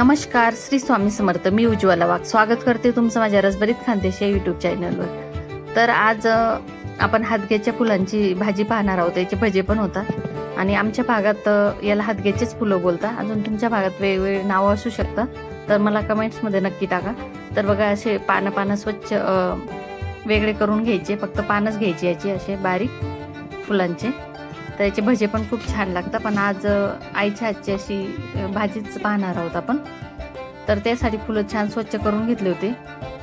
नमस्कार श्री स्वामी समर्थ मी उज्ज्वला वाघ. स्वागत करते तुमचं माझ्या रसभरीत खानदेश या युट्यूब चॅनलवर तर आज आपण हातग्याच्या फुलांची भाजी पाहणार आहोत. याचे भजे पण होतात. आणि आमच्या भागात याला हातग्याचेच फुलं बोलतात. अजून तुमच्या भागात वेगवेगळे नावं असू शकतात तर मला कमेंट्समध्ये नक्की टाका. तर बघा असे पानं पानं स्वच्छ वेगळे करून घ्यायचे. फक्त पानच घ्यायची याची असे बारीक फुलांचे. तर याचे भजे पण खूप छान लागतात. पण आज आईच्या आजची अशी भाजीच पाहणार आहोत आपण. तर त्यासाठी फुलं छान स्वच्छ करून घेतले होते.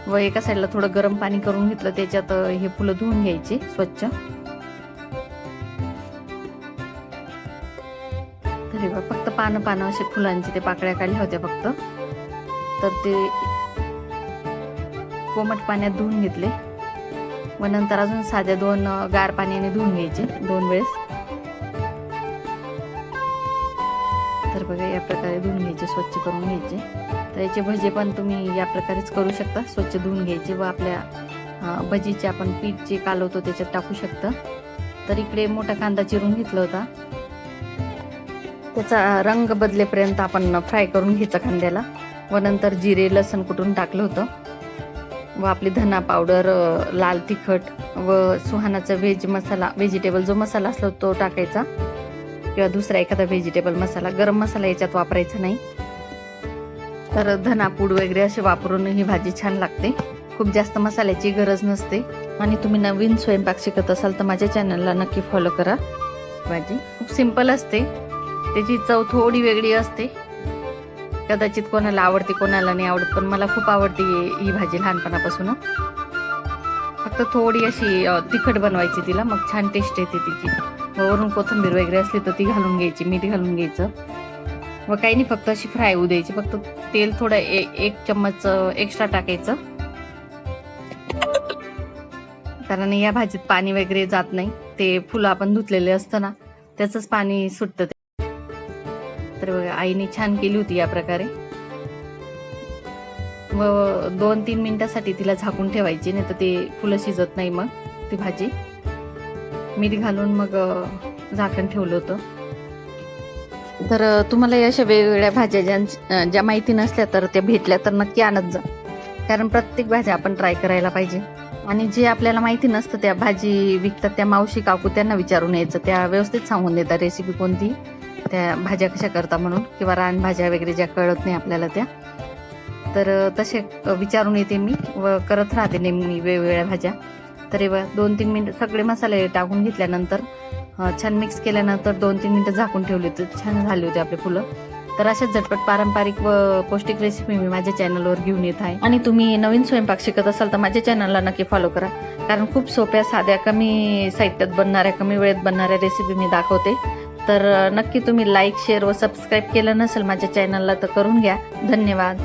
व एका साईडला थोडं गरम पाणी करून घेतलं. त्याच्यात हे फुलं धुवून घ्यायचे स्वच्छ. तरी फक्त पानं पानं असे फुलांचे ते पाकळ्या काढल्या होत्या फक्त. तर ते कोमट पाण्यात धुवून घेतले. व नंतर अजून साध्या दोन गार पाण्याने धुवून घ्यायचे दोन वेळेस. तर बघा या प्रकारे धुवून घ्यायचे स्वच्छ करून घ्यायचे. तर याचे भजे पण तुम्ही या प्रकारेच करू शकता. स्वच्छ धुवून घ्यायचे व आपल्या भजीचे आपण पीठ जे कालवतो त्याच्यात टाकू शकता. तर इकडे मोठा कांदा चिरून घेतला होता. त्याचा रंग बदलेपर्यंत आपण फ्राय करून घ्यायचा कांद्याला. व नंतर जिरे लसण कुटून टाकलं होतं. व आपली धना पावडर लाल तिखट व सुहानाचा व्हेज मसाला व्हेजिटेबल जो मसाला असला तो टाकायचा. किंवा दुसरा एखादा व्हेजिटेबल मसाला गरम मसाला याच्यात वापरायचा नाही. तर धनापूड वगैरे असे वापरून ही भाजी छान लागते. खूप जास्त मसाल्याची गरज नसते. आणि तुम्ही नवीन स्वयंपाक शिकत असाल तर माझ्या चॅनलला नक्की फॉलो करा. भाजी खूप सिंपल असते. त्याची चव थोडी वेगळी असते. कदाचित कोणाला आवडते कोणाला नाही आवडत पण मला खूप आवडते ही- भाजी लहानपणापासून. फक्त थोडी अशी तिखट बनवायची तिला मग छान टेस्ट येते तिची. वरून कोथिंबीर वगैरे असली तर ती घालून घ्यायची मीठ घालून घ्यायचं. व काही नाही फक्त अशी फ्राय होऊ द्यायची. फक्त तेल थोडं ए- एक चम्मच एक्स्ट्रा टाकायचं. कारण या भाजीत पाणी वगैरे जात नाही. ते फुलं आपण धुतलेले असतं ना त्याचंच पाणी सुटतं ते. तर बघा, आईने छान केली होती या प्रकारे. व दोन तीन मिनिटासाठी तिला झाकून ठेवायची नाही तर ते फुलं शिजत नाही मग ती भाजी. मीठ घालून मग झाकण ठेवलं होतं. तर तुम्हाला या अशा वेगवेगळ्या भाज्या ज्या ज्या माहिती नसल्या तर त्या भेटल्या तर नक्की आणत जा. कारण प्रत्येक भाज्या आपण ट्राय करायला पाहिजे. आणि जे आपल्याला माहिती नसतं त्या भाजी विकतात त्या मावशी काकू त्यांना विचारून यायचं. त्या व्यवस्थित सांगून देतात रेसिपी कोणती त्या भाज्या कशा करता म्हणून किंवा रानभाज्या वगैरे ज्या कळत नाही आपल्याला त्या. तर तसे विचारून येते मी व करत राहते नेहमी वेगवेगळ्या भाज्या. तर बघा, दोन तीन मिनिट सगळे मसाले टाकून घेतल्यानंतर छान मिक्स केल्यानंतर दोन तीन मिनिटं झाकून ठेवली होती. छान झाली होती आपले फुलं. तर अशाच झटपट पारंपरिक व पौष्टिक रेसिपी मी माझ्या चॅनलवर घेऊन येत आहे. आणि तुम्ही नवीन स्वयंपाक शिकत असाल तर माझ्या चॅनलला नक्की फॉलो करा. कारण खूप सोप्या साध्या कमी साहित्यात बनणाऱ्या कमी वेळेत बनणाऱ्या रेसिपी मी दाखवते. तर नक्की तुम्ही लाईक शेअर व सबस्क्राईब केलं नसेल माझ्या चॅनलला तर करून घ्या. धन्यवाद.